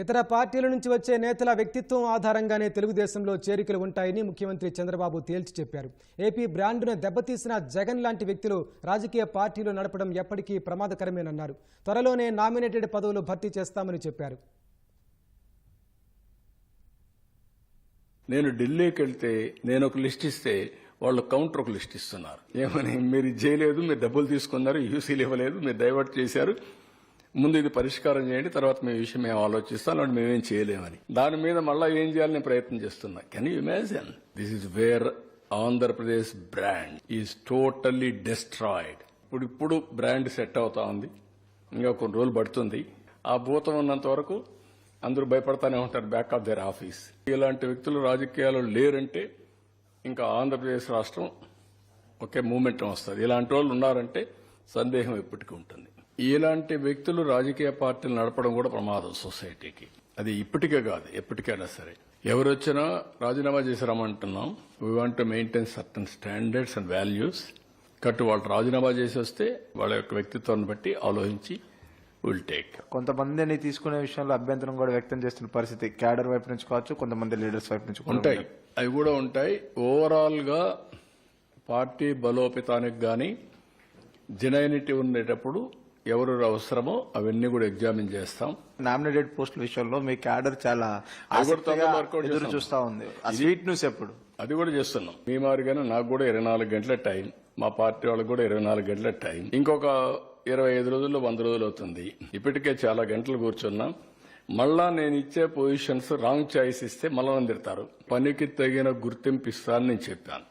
ఇతర పార్టీల నుంచి వచ్చే నేతల వ్యక్తిత్వం ఆధారంగానే తెలుగుదేశంలో చేరికలు ఉంటాయని ముఖ్యమంత్రి చంద్రబాబు తేల్చి చెప్పారు. ఏపీ బ్రాండ్ను దెబ్బతీసిన జగన్ లాంటి వ్యక్తులు రాజకీయ పార్టీలు నడపడం ఎప్పటికీ ప్రమాదకరమేనన్నారు. త్వరలోనే నామినేటెడ్ పదవులు భర్తీ చేస్తామని చెప్పారు. నేను ఢిల్లీకి వెళ్తే నేను ఒక లిస్ట్ ఇస్తే వాళ్ళు కౌంటర్ ఒక లిస్ట్ ఇస్తున్నారు. ఏమని? మీరు చేయలేదు మీరు డబ్బులు తీసుకున్నారు యూసీలు ఇవ్వలేదు మీరు డైవర్ట్ చేశారు. ముందు ఇది పరిష్కారం చేయండి తర్వాత మేము విషయం మేము ఆలోచిస్తాం అలాంటి మేమేం చేయలేమని. దాని మీద మళ్ళీ ఏం చేయాలని ప్రయత్నం చేస్తున్నా. Can you imagine this is where Andhra Pradesh brand is totally destroyed ఇప్పుడు ఇప్పుడు బ్రాండ్ సెట్ అవుతా ఉంది. ఇంకా కొన్ని రోజులు పడుతుంది. ఆ భూతం ఉన్నంత వరకు అందరూ భయపడతానే ఉంటారు బ్యాక్ ఆఫ్ దేర్ ఆఫీస్ ఇలాంటి వ్యక్తులు రాజకీయాలు లేరంటే ఇంకా ఆంధ్రప్రదేశ్ రాష్ట్రం ఒకే మూమెంట్ వస్తుంది. ఇలాంటి వాళ్ళు ఉన్నారంటే సందేహం ఎప్పటికీ ఉంటుంది. ఇలాంటి వ్యక్తులు రాజకీయ పార్టీలు నడపడం కూడా ప్రమాదం సొసైటీకి. అది ఇప్పటికే కాదు ఎప్పటికైనా సరే. ఎవరు వచ్చినా రాజీనామా చేసి రమ్మంటున్నాం we want to maintain certain standards and values కట్టు వాళ్ళు రాజీనామా చేసి వస్తే వాళ్ళ యొక్క వ్యక్తిత్వాన్ని బట్టి ఆలోచించి విల్ టేక్ కొంతమందిని తీసుకునే విషయంలో అభ్యంతరం కూడా వ్యక్తం చేస్తున్న పరిస్థితి క్యాడర్ వైపు నుంచి కావచ్చు కొంతమంది లీడర్స్ వైపు నుంచి ఉంటాయి. అవి కూడా ఉంటాయి. ఓవరాల్గా పార్టీ బలోపేతానికి గాని జెనైనిటీ ఉండేటప్పుడు ఎవరు అవసరమో అవన్నీ కూడా ఎగ్జామిన్ చేస్తాం. నామినేటెడ్ పోస్టుల విషయంలో మీ క్యాడర్ చాలా ఎదురు చేస్తాం. ఉంది. స్వీట్ న్యూస్ ఎప్పుడు? అది కూడా చేస్తున్నాం. మీ మాదిరిగానే నాకు కూడా ఇరవై నాలుగు గంటల టైం. మా పార్టీ వాళ్ళకి కూడా ఇరవై నాలుగు గంటల టైం. ఇంకొక ఇరవై ఐదు రోజుల్లో వంద రోజులు అవుతుంది. ఇప్పటికే చాలా గంటలు కూర్చున్నాం. మళ్ళా నేను ఇచ్చే పొజిషన్స్ రాంగ్ చాయిస్ ఇస్తే మళ్ళా తిడతారు పనికి తగిన గుర్తింపు ఇస్తానని నేను చెప్పాను.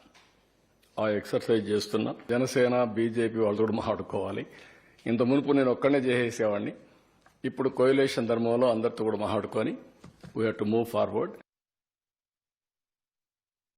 ఆ ఎక్సర్సైజ్ చేస్తున్నా. జనసేన బీజేపీ వాళ్ళు కూడా మాట్లాడుకోవాలి. ఇంత మునుపు నేను ఒక్కడనే చేసేసేవాడిని. ఇప్పుడు కోయిలేషన్ ధర్మంలో అందరితో కూడా మాట్లాడుకొని we have to move forward